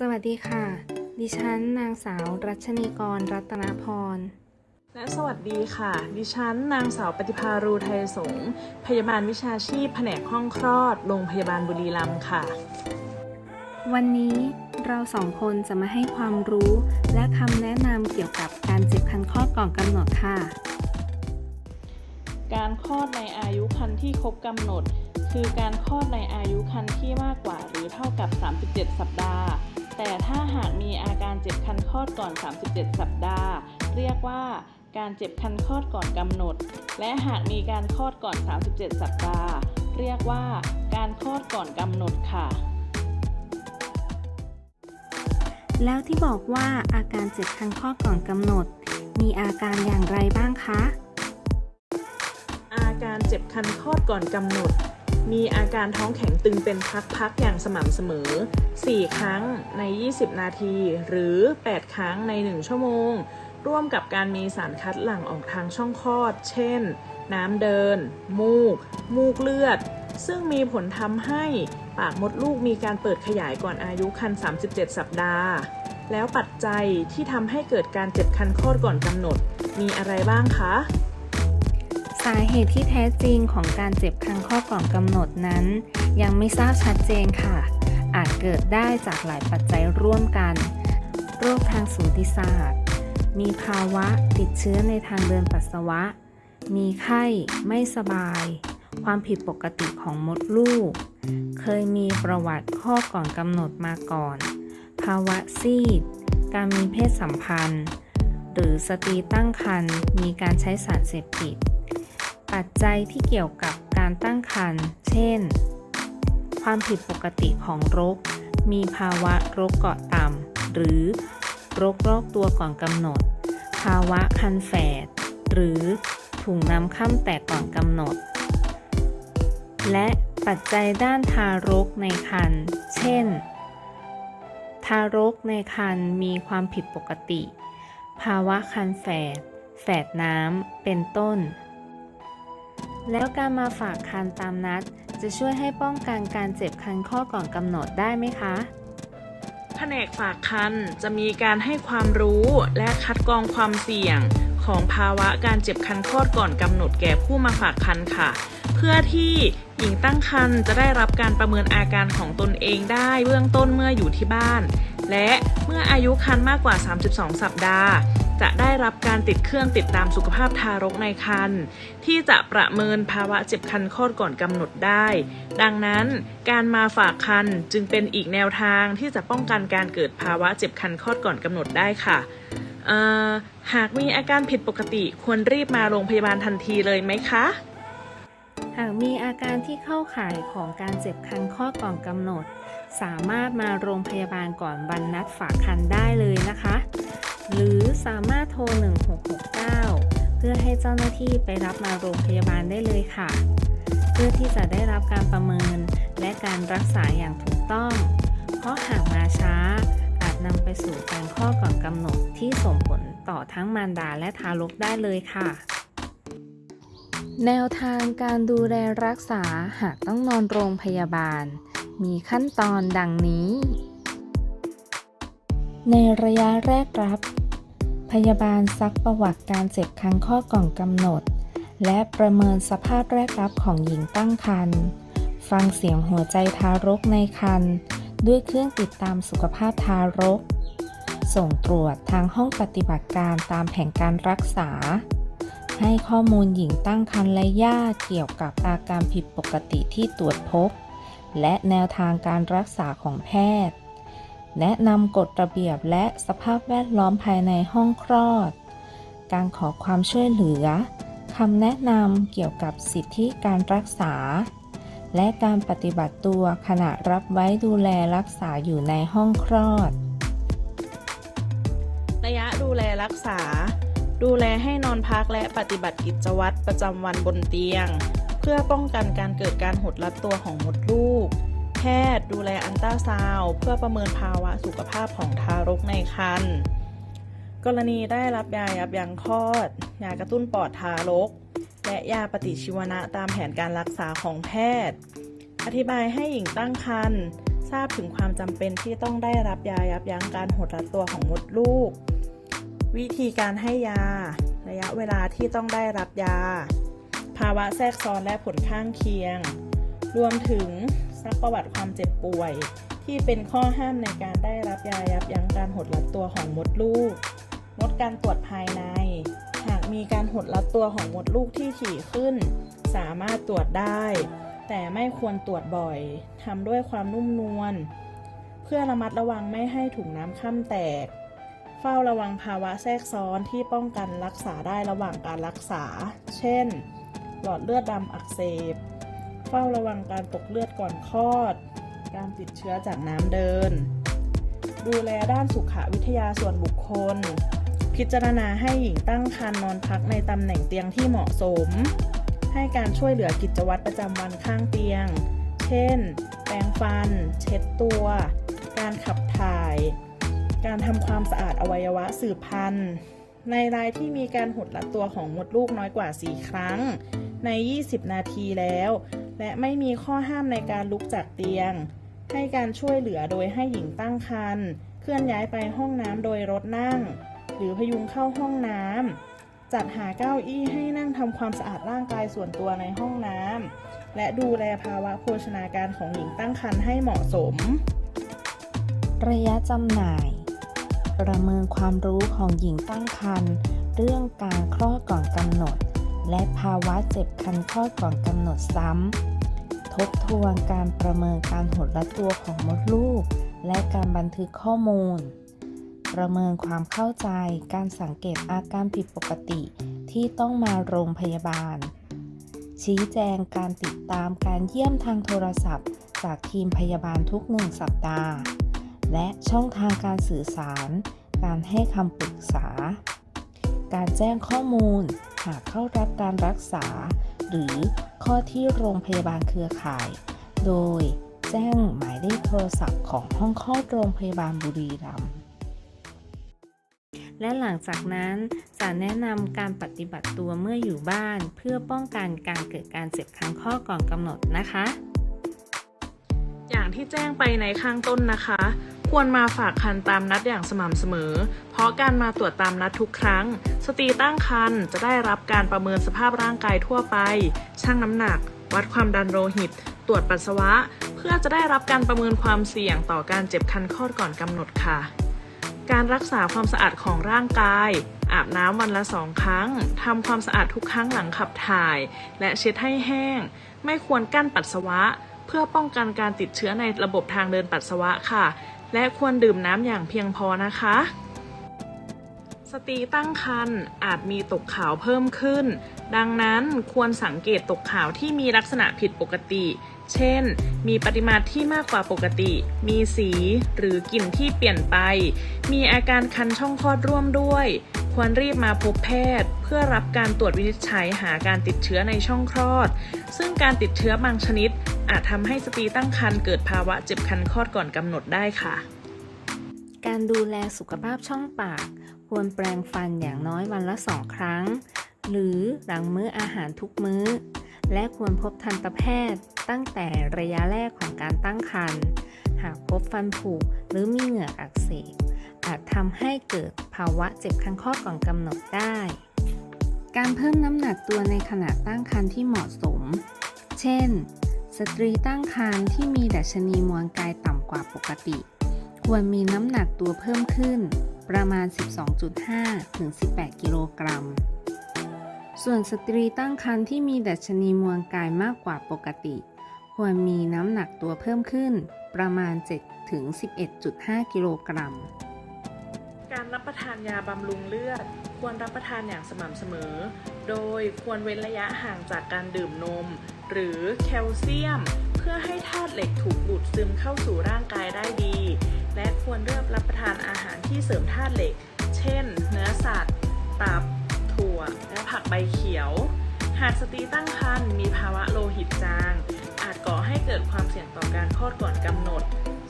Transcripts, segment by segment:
สวัสดีค่ะ ดิฉันนางสาว รัชนีกรรัตนพร และสวัสดีค่ะ ดิฉันนางสาวปฏิภารูไทยสงฆ์พยาบาลวิชาชีพแผนกห้องคลอด โรงพยาบาลบุรีรัมย์ค่ะ วันนี้เราสองคนจะมาให้ความรู้ และคำแนะนำเกี่ยวกับการเจ็บคันคลอดก่อนกำหนดค่ะ การคลอดในอายุครรภ์ที่ครบกำหนด คือการคลอดในอายุครรภ์ที่มากกว่าหรือเท่ากับ 37 สัปดาห์ แต่ถ้าหากมีอาการเจ็บคันคลอดก่อน 37 สัปดาห์ เรียกว่าการเจ็บคันคลอดก่อนกำหนด และหากมีการคลอดก่อน 37 สัปดาห์ เรียกว่าการคลอดก่อนกำหนดค่ะ แล้วที่บอกว่าอาการเจ็บคันคลอดก่อนกำหนด มีอาการอย่างไรบ้างคะ อาการเจ็บคันคลอดก่อนกำหนด มีอาการท้องแข็งตึงเป็นพักๆอย่างสม่ำเสมอ 4 ครั้งใน 20 นาที หรือ 8 ครั้งใน 1 ชั่วโมง ร่วมกับการมีสารคัดหลั่งออกทางช่องคลอด เช่น น้ำเดิน มูก มูกเลือด ซึ่งมีผลทำให้ปากมดลูกมีการเปิดขยายก่อนอายุคัน37 สัปดาห์ แล้วปัจจัยที่ทำให้เกิดการเจ็บคันคลอดก่อนกำหนด มีอะไรบ้างคะ สาเหตุที่แท้จริงของการเจ็บคันคลอดก่อนกำหนดนั้น ยังไม่ทราบชัดเจนค่ะ อาจเกิดได้จากหลายปัจจัยร่วมกัน โรคทางสูติศาสตร์ มีภาวะติดเชื้อในทางเดินปัสสาวะ มีไข้ ไม่สบาย ความผิดปกติของมดลูก เคยมีประวัติข้อก่อนกำหนดมาก่อน ภาวะซีด การมีเพศสัมพันธ์ หรือสตรีตั้งครรภ์มีการใช้สารเสพติด ปัจจัยที่เกี่ยวกับการตั้งครรภ์เช่น ความผิดปกติของรก มีภาวะรกเกาะต่ำหรือรกรอกตัวก่อนกำหนด ภาวะคันแฝด หรือถุงน้ำค่ำแตกก่อนกำหนด และปัจจัยด้านทารกในครรภ์เช่น ทารกในครรภ์มีความผิดปกติ ภาวะคันแฝด แฝดน้ำ เป็นต้น แล้วการมาฝากคันตามนัด จะช่วยให้ป้องกันการเจ็บคันข้อก่อนกำหนดได้ไหมคะแผนกฝากคันจะมีการให้ความรู้และคัดกรองความเสี่ยงของภาวะการเจ็บคันคลอดก่อนกำหนดแก่ผู้มาฝากคันค่ะ เพื่อที่หญิงตั้งครรภ์จะได้รับการประเมินอาการของตนเองได้เบื้องต้นเมื่ออยู่ที่บ้าน และเมื่ออายุครรภ์มากกว่า 32 สัปดาห์ จะได้รับการติดเครื่องติดตามสุขภาพทารกในครรภ์ที่จะประเมินภาวะเจ็บคันคลอดก่อนกำหนดได้ ดังนั้นการมาฝากคันจึงเป็นอีกแนวทางที่จะป้องกันการเกิดภาวะเจ็บคันคลอดก่อนกำหนดได้ค่ะหากมีอาการผิดปกติควรรีบมาโรงพยาบาลทันทีเลยไหมคะ หากมีอาการที่เข้าข่ายของการเจ็บคันข้อก่อนกำหนด สามารถมาโรงพยาบาลก่อนวันนัดฝากคันได้เลยนะคะ หรือสามารถโทร 1669 เพื่อให้เจ้าหน้าที่ไปรับมาโรงพยาบาลได้เลยค่ะ เพื่อที่จะได้รับการประเมินและการรักษาอย่างถูกต้อง เพราะหากมาช้า อาจนำไปสู่การข้อก่อนกำหนดที่ส่งผลต่อทั้งมารดาและทารกได้เลยค่ะ แนวทางการดูแลรักษาหากต้องนอนโรงพยาบาล มีขั้นตอนดังนี้ ในระยะแรกรับ พยาบาลซักประวัติการเจ็บคันข้อดก่อนกำหนด และประเมินสภาพแรกรับของหญิงตั้งครรภ์ฟังเสียงหัวใจทารกในครรภ์ด้วยเครื่องติดตามสุขภาพทารก ส่งตรวจทางห้องปฏิบัติการตามแผนการรักษา ให้ข้อมูลหญิงตั้งครรภ์และญาติเกี่ยวกับอาการผิดปกติที่ตรวจพบ และแนวทางการรักษาของแพทย์ แนะนำกฎระเบียบและสภาพแวดล้อมภายในห้องคลอด การขอความช่วยเหลือคำแนะนำเกี่ยวกับสิทธิการรักษา และการปฏิบัติตัวขณะรับไว้ดูแลรักษาอยู่ในห้องคลอด ระยะดูแลรักษา ดูแลให้นอนพักและปฏิบัติกิจวัตรประจำวันบนเตียง เพื่อป้องกันการเกิดการหดรัดตัวของมดลูก ทย์ ดูแลอันตราซาวเพื่อประเมินภาวะสุขภาพของทารกในครรภ์กรณีได้รับยายับยั้งคลอด ยากระตุ้นปอดทารก และยาปฏิชีวนะตามแผนการรักษาของแพทย์ อธิบายให้หญิงตั้งครรภ์ททราบถึงความจำเป็นที่ต้องได้รับยายับยั้งการหดรัดตัวของมดลูก วิธีการให้ยา ระยะเวลาที่ต้องได้รับยา ภาวะแทรกซ้อนและผลข้างเคียง รวมถึง ซักประวัติความเจ็บป่วย ที่เป็นข้อห้ามในการได้รับยายับยั้งการหดรัดตัวของมดลูก งดการตรวจภายใน หากมีการหดรัดตัวของมดลูกที่ถี่ขึ้น สามารถตรวจได้ แต่ไม่ควรตรวจบ่อยทำด้วยความนุ่มนวลเพื่อระมัดระวังไม่ให้ถุงน้ำข้ามแตก เฝ้าระวังภาวะแทรกซ้อนที่ป้องกันรักษาได้ระหว่างการรักษา เช่น หลอดเลือดดำอักเสบ เฝ้าระวังการตกเลือดก่อนคลอด การติดเชื้อจากน้ำเดิน ดูแลด้านสุขวิทยาส่วนบุคคล พิจารณาให้หญิงตั้งครรภ์นอนพักในตำแหน่งเตียงที่เหมาะสม ให้การช่วยเหลือกิจวัตรประจำวันข้างเตียง เช่น แปรงฟัน เช็ดตัว การขับถ่าย การทำความสะอาดอวัยวะสืบพันธุ์ในรายที่มีการหดรัดตัวของมดลูกน้อยกว่า 4 ครั้ง ใน 20 นาทีแล้ว และไม่มีข้อห้ามในการลุกจากเตียง ให้การช่วยเหลือโดยให้หญิงตั้งครรภ์เคลื่อนย้ายไปห้องน้ำโดยรถนั่ง หรือพยุงเข้าห้องน้ำจัดหาเก้าอี้ให้นั่งทำความสะอาดร่างกายส่วนตัวในห้องน้ำและดูแลภาวะโภชนาการของหญิงตั้งครรภ์ให้เหมาะสม ระยะจำหน่าย ประเมินความรู้ของหญิงตั้งครรภ์เรื่องการคลอดก่อนกำหนด และภาวะเจ็บคันคลอดก่อนกำหนดซ้ำ ทบทวนการประเมินการหดรัดตัวของมดลูก และการบันทึกข้อมูล ประเมินความเข้าใจ การสังเกตอาการผิดปกติที่ต้องมาโรงพยาบาล ชี้แจงการติดตามการเยี่ยมทางโทรศัพท์ จากทีมพยาบาลทุกหนึ่งสัปดาห์ และช่องทางการสื่อสาร การให้คำปรึกษา การแจ้งข้อมูล หากเข้ารับการรักษา หรือข้อที่โรงพยาบาลเครือข่าย โดยแจ้งหมายเลขโทรศัพท์ของห้องคลอดโรงพยาบาลบุรีรัมย์และหลังจากนั้นจะแนะนำการปฏิบัติตัวเมื่ออยู่บ้านเพื่อป้องกันการเกิดการเจ็บคันข้อก่อนกำหนดนะคะ อย่างที่แจ้งไปในข้างต้นนะคะ ควรมาฝากคันตามนัดอย่างสม่ำเสมอ เพราะการมาตรวจตามนัดทุกครั้ง สตรีตั้งครรภ์จะได้รับการประเมินสภาพร่างกายทั่วไป ชั่งน้ำหนัก วัดความดันโลหิต ตรวจปัสสาวะ เพื่อจะได้รับการประเมินความเสี่ยงต่อการเจ็บคันคลอดก่อนกำหนดค่ะ การรักษาความสะอาดของร่างกาย อาบน้ำวันละสองครั้งทำความสะอาดทุกครั้งหลังขับถ่าย และเช็ดให้แห้ง ไม่ควรกั้นปัสสาวะ เพื่อป้องกันการติดเชื้อในระบบทางเดินปัสสาวะค่ะ และควรดื่มน้ำอย่างเพียงพอนะคะ สตรีตั้งครรภ์อาจมีตกขาวเพิ่มขึ้น ดังนั้นควรสังเกตตกขาวที่มีลักษณะผิดปกติ เช่น มีปริมาตรที่มากกว่าปกติ มีสีหรือกลิ่นที่เปลี่ยนไป มีอาการคันช่องคลอดร่วมด้วย ควรรีบมาพบแพทย์ เพื่อรับการตรวจวินิจฉัยหาการติดเชื้อในช่องคลอด ซึ่งการติดเชื้อบางชนิด อาจทำให้สตรีตั้งครรภ์เกิดภาวะเจ็บคันคลอดก่อนกำหนดได้ค่ะ การดูแลสุขภาพช่องปาก ควรแปรงฟันอย่างน้อยวันละสองครั้ง หรือหลังมื้ออาหารทุกมื้อ และควรพบทันตแพทย์ ตั้งแต่ระยะแรกของการตั้งครรภ์หากพบฟันผุหรือมีเหงือกอักเสบอาจทำให้เกิดภาวะเจ็บคันข้อก่อนกำหนดได้ การเพิ่มน้ำหนักตัวในขณะตั้งครรภ์ที่เหมาะสม เช่น สตรีตั้งครรภ์ที่มีดัชนีมวลกายต่ำกว่าปกติ ควรมีน้ำหนักตัวเพิ่มขึ้น ประมาณ 12.5 ถึง 18 กิโลกรัม ส่วนสตรีตั้งครรภ์ที่มีดัชนีมวลกายมากกว่าปกติ ควรมีน้ำหนักตัวเพิ่มขึ้น ประมาณ 7 ถึง 11.5 กิโลกรัม การรับประทานยาบำรุงเลือด ควรรับประทานอย่างสม่ำเสมอ โดยควรเว้นระยะห่างจากการดื่มนม หรือแคลเซียม เพื่อให้ธาตุเหล็กถูกดูดซึมเข้าสู่ร่างกายได้ดี และควรเลือกรับประทานอาหารที่เสริมธาตุเหล็ก เช่น เนื้อสัตว์ ตับ ถั่ว และผักใบเขียว หากสตรีตั้งครรภ์มีภาวะโลหิตจาง อาจก่อให้เกิดความเสี่ยงต่อการคลอดก่อนกำหนด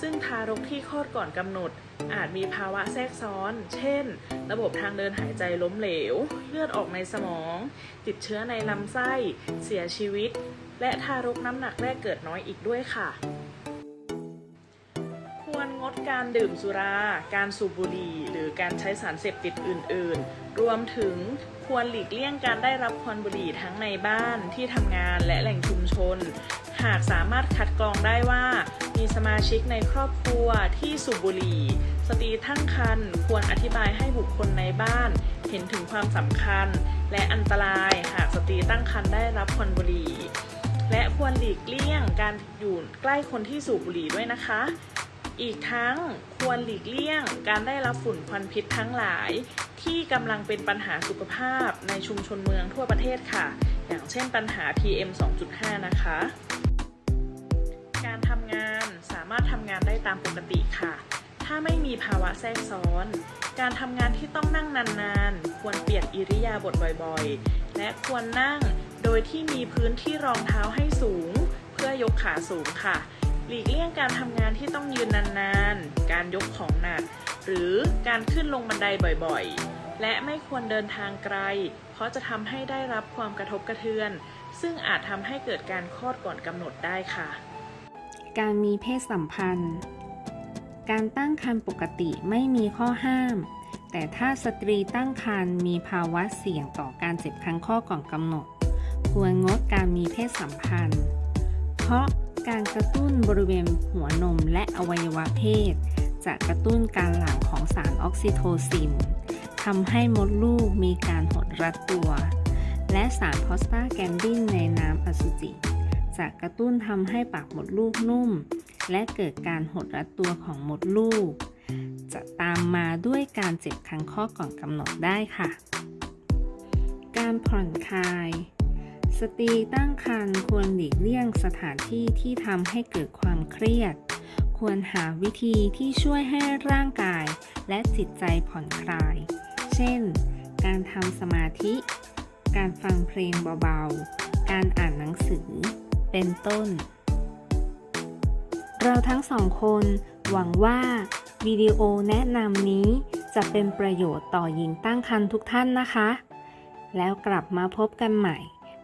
ซึ่งทารกที่คลอดก่อนกำหนด อาจมีภาวะแทรกซ้อน เช่น ระบบทางเดินหายใจล้มเหลว เลือดออกในสมอง ติดเชื้อในลำไส้ เสียชีวิต และทารกน้ำหนักแรกเกิดน้อยอีกด้วยค่ะ ควรงดการดื่มสุรา การสูบบุหรี่ หรือการใช้สารเสพติดอื่น ๆ รวมถึงควรหลีกเลี่ยงการได้รับควันบุหรี่ทั้งในบ้านที่ทำงานและแหล่งชุมชน หากสามารถคัดกรองได้ว่า มีสมาชิกในครอบครัวที่สูบบุหรี่ สตรีตั้งครรภ์ควรอธิบายให้บุคคลในบ้าน เห็นถึงความสำคัญ และอันตรายหากสตรีตั้งครรภ์ได้รับควันบุหรี่ และควรหลีกเลี่ยงการอยู่ใกล้คนที่สูบบุหรี่ด้วยนะคะ อีกทั้งควรหลีกเลี่ยงการได้รับฝุ่นควันพิษทั้งหลาย ที่กำลังเป็นปัญหาสุขภาพในชุมชนเมืองทั่วประเทศค่ะ อย่างเช่นปัญหา PM 2.5 นะคะารถทำงานได้ตามปกติค่ะ ถ้าไม่มีภาวะแทรกซ้อน การทำงานที่ต้องนั่งนานๆ ควรเปลี่ยนอิริยาบถบ่อยๆ และควรนั่งโดยที่มีพื้นที่รองเท้าให้สูง เพื่อยกขาสูงค่ะ หลีกเลี่ยงการทำงานที่ต้องยืนนานๆ การยกของหนัก หรือการขึ้นลงบันไดบ่อยๆ และไม่ควรเดินทางไกล เพราะจะทำให้ได้รับความกระทบกระเทือน ซึ่งอาจทำให้เกิดการคลอดก่อนกำหนดได้ค่ะ การมีเพศสัมพันธ์ การตั้งครรภ์ปกติไม่มีข้อห้าม แต่ถ้าสตรีตั้งครรภ์มีภาวะเสี่ยงต่อการเจ็บครั้งข้อก่อนกำหนด ควรงดการมีเพศสัมพันธ์ เพราะการกระตุ้นบริเวณหัวนมและอวัยวะเพศ จะกระตุ้นการหลั่งของสารออกซิโทซินทำให้มดลูกมีการหดรัดตัว และสารพอสตาแกนดินในน้ำอสุจิ จะกระตุ้นทำให้ปากมดลูกนุ่ม และเกิดการหดรัดตัวของมดลูก จะตามมาด้วยการเจ็บครั้งข้อก่อนกำหนดได้ค่ะ การผ่อนคลาย สตรีตั้งครรภ์ควรหลีกเลี่ยงสถานที่ที่ทำให้เกิดความเครียด ควรหาวิธีที่ช่วยให้ร่างกาย และจิตใจผ่อนคลาย เช่น การทำสมาธิ การฟังเพลงเบาๆการอ่านหนังสือ เป็นต้น เราทั้งสองคนหวังว่าวิดีโอแนะนำนี้จะเป็นประโยชน์ต่อหญิงตั้งครรภ์ทุกท่านนะคะ แล้วกลับมาพบกันใหม่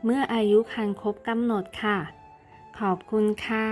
เมื่ออายุครรภ์ครบกำหนดค่ะ ขอบคุณค่ะ